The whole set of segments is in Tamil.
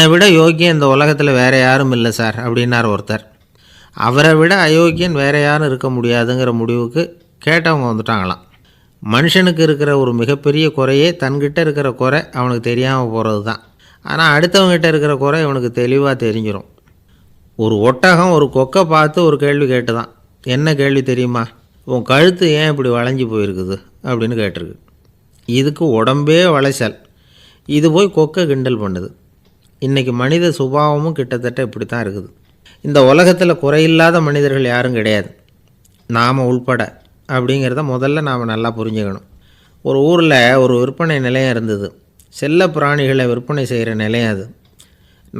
என்னை விட யோகியன் இந்த உலகத்தில் வேறு யாரும் இல்லை சார் அப்படின்னார் ஒருத்தர். அவரை விட அயோக்கியன் வேறு யாரும் இருக்க முடியாதுங்கிற முடிவுக்கு கேட்டவங்க வந்துட்டாங்களாம். மனுஷனுக்கு இருக்கிற ஒரு மிகப்பெரிய குறையே தன்கிட்ட இருக்கிற குறை அவனுக்கு தெரியாமல் போகிறது தான் ஆனால் அடுத்தவங்ககிட்ட இருக்கிற குறை இவனுக்கு தெளிவாக தெரிஞ்சிடும் ஒரு ஒட்டகம் ஒரு கொக்கை பார்த்து ஒரு கேள்வி கேட்டுதான். என்ன கேள்வி தெரியுமா? உன் கழுத்து ஏன் இப்படி வளைஞ்சி போயிருக்குது? அப்படின்னு கேட்டிருக்கு. இதுக்கு உடம்பே வளைச்சல். இது போய் கொக்கை கிண்டல் பண்ணுது. இன்றைக்கி மனித சுபாவமும் கிட்டத்தட்ட இப்படி தான் இருக்குது. இந்த உலகத்தில் குறையில்லாத மனிதர்கள் யாரும் கிடையாது. நாம் உள்பட அப்படிங்கிறத முதல்ல நாம் நல்லா புரிஞ்சுக்கணும். ஒரு ஊரில் ஒரு விற்பனை நிலையம் இருந்தது. செல்ல பிராணிகளை விற்பனை செய்கிற நிலையம் அது.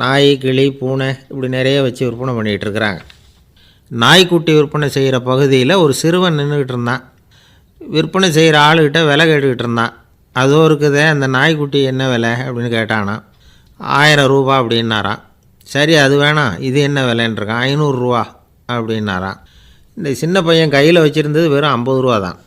நாய் கிளி பூனை இப்படி நிறைய வச்சு விற்பனை பண்ணிகிட்ருக்குறாங்க நாய்க்குட்டி விற்பனை செய்கிற பகுதியில் ஒரு சிறுவன் நின்றுக்கிட்டு இருந்தான். விற்பனை செய்கிற ஆளுகிட்ட விலை கேட்டுக்கிட்டு இருந்தான். அதுவும் இருக்குதே அந்த நாய்க்குட்டி என்ன விலை அப்படின்னு கேட்டானா. ஆயிரம் ரூபா அப்படின்னாராம் சரி அது வேணாம் இது என்ன விலைன்றிருக்கான்? ஐநூறுரூவா அப்படின்னாராம் இந்த சின்ன பையன் கையில் வச்சுருந்தது வெறும் ஐம்பது ரூபா தான்.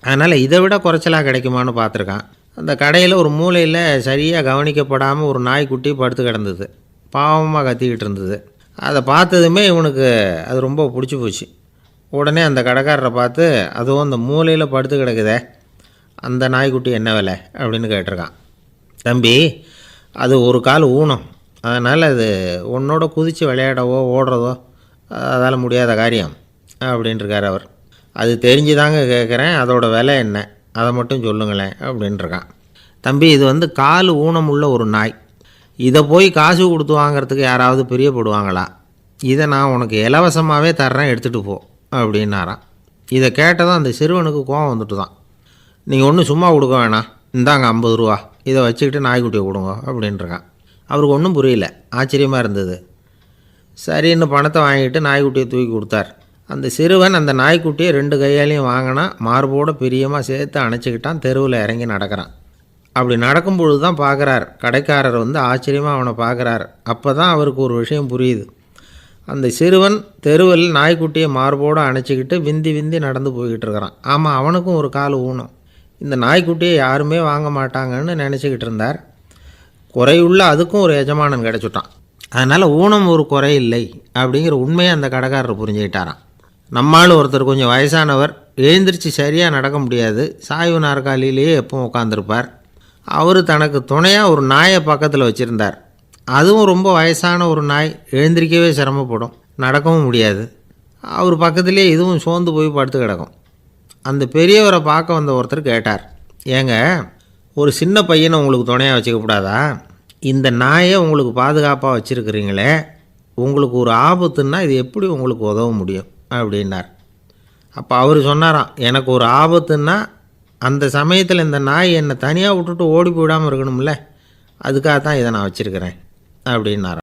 அதனால் இதை விட குறைச்சலாக கிடைக்குமான்னு பார்த்துருக்கான். அந்த கடையில் ஒரு மூலையில் சரியாக கவனிக்கப்படாமல் ஒரு நாய்க்குட்டி படுத்து கிடந்தது. பாவமாக கத்திக்கிட்டு இருந்தது. அதை பார்த்ததுமே இவனுக்கு அது ரொம்ப பிடிச்சி போச்சு. உடனே அந்த கடைக்காரரை பார்த்து அதுவும் அந்த மூலையில் படுத்து கிடக்குதே. அந்த நாய்க்குட்டி என்ன விலை? அப்படின்னு கேட்டிருக்கான். தம்பி அது ஒரு கால் ஊனம். அதனால் அது உன்னோட குதித்து விளையாடவோ ஓடுறதோ அதால் முடியாத காரியம் அப்படின்ட்டுருக்கார் அவர். அது தெரிஞ்சு தாங்க கேட்குறேன் அதோடய விலை என்ன அதை மட்டும் சொல்லுங்களேன் அப்படின்ட்டுருக்கான் தம்பி இது வந்து கால் ஊனம் உள்ள ஒரு நாய். இதை போய் காசு கொடுத்து வாங்குறதுக்கு யாராவது பிரியப்படுவாங்களா? இதை நான் உனக்கு இலவசமாகவே தர்றேன் எடுத்துகிட்டு போ அப்படின்னாராம். இதை கேட்டதும் அந்த சிறுவனுக்கு கோவம் வந்துட்டு தான் நீங்கள் ஒன்றும் சும்மா கொடுக்க வேணாம். இந்தாங்க ஐம்பது ரூபா. இதை வச்சுக்கிட்டு நாய்க்குட்டியை கொடுங்க அப்படின்ட்டுருக்கான் அவருக்கு ஒன்றும் புரியல. ஆச்சரியமாக இருந்தது. சரின்னு பணத்தை வாங்கிட்டு நாய்க்குட்டியை தூக்கி கொடுத்தார். அந்த சிறுவன் அந்த நாய்க்குட்டியை ரெண்டு கையாலையும் வாங்கினா மார்போட பிரியமாக சேர்த்து அணைச்சிக்கிட்டான். தெருவில் இறங்கி நடக்கிறான். அப்படி நடக்கும் பொழுது தான் பார்க்குறார். கடைக்காரர் வந்து ஆச்சரியமாக அவனை பார்க்குறார். அப்போ தான் அவருக்கு ஒரு விஷயம் புரியுது. அந்த சிறுவன் தெருவில் நாய்க்குட்டியை மார்போடு அணைச்சிக்கிட்டு விந்தி விந்தி நடந்து போய்கிட்டு இருக்கிறான். ஆமாம் அவனுக்கும் ஒரு கால் ஊனும் இந்த நாய்க்குட்டியை யாருமே வாங்க மாட்டாங்கன்னு நினச்சிக்கிட்டு இருந்தார். குறையுள்ள அதுக்கும் ஒரு எஜமானன் கிடச்சிட்டான். அதனால் ஊனம் ஒரு குறை இல்லை அப்படிங்கிற உண்மையை அந்த கடைக்காரர் புரிஞ்சுக்கிட்டாராம். நம்மால் ஒருத்தர் கொஞ்சம் வயசானவர் எழுந்திரிச்சு சரியாக நடக்க முடியாது சாய்வு நாற்காலியிலேயே எப்பவும் உட்காந்துருப்பார் அவர் தனக்கு துணையாக ஒரு நாயை பக்கத்தில் வச்சுருந்தார். அதுவும் ரொம்ப வயசான ஒரு நாய் எழுந்திரிக்கவே சிரமப்படும் நடக்கவும் முடியாது. அவர் பக்கத்துலேயே இதுவும் சோர்ந்து போய் படுத்து கிடக்கும். அந்த பெரியவரை பார்க்க வந்த ஒருத்தர் கேட்டார். ஏங்க ஒரு சின்ன பையனை உங்களுக்கு துணையாக வச்சுக்க கூடாதா? இந்த நாயை உங்களுக்கு பாதுகாப்பாக வச்சுருக்கிறீங்களே உங்களுக்கு ஒரு ஆபத்துன்னா இது எப்படி உங்களுக்கு உதவ முடியும்? அப்படின்னார். அப்போ அவர் சொன்னாராம் எனக்கு ஒரு ஆபத்துன்னா அந்த சமயத்தில் இந்த நாய் என்னை தனியாக விட்டுட்டு ஓடி போயிடாமல் இருக்கணும்ல அதுக்காக தான் இதை நான் வச்சுருக்கிறேன். அப்படின்னாராம்.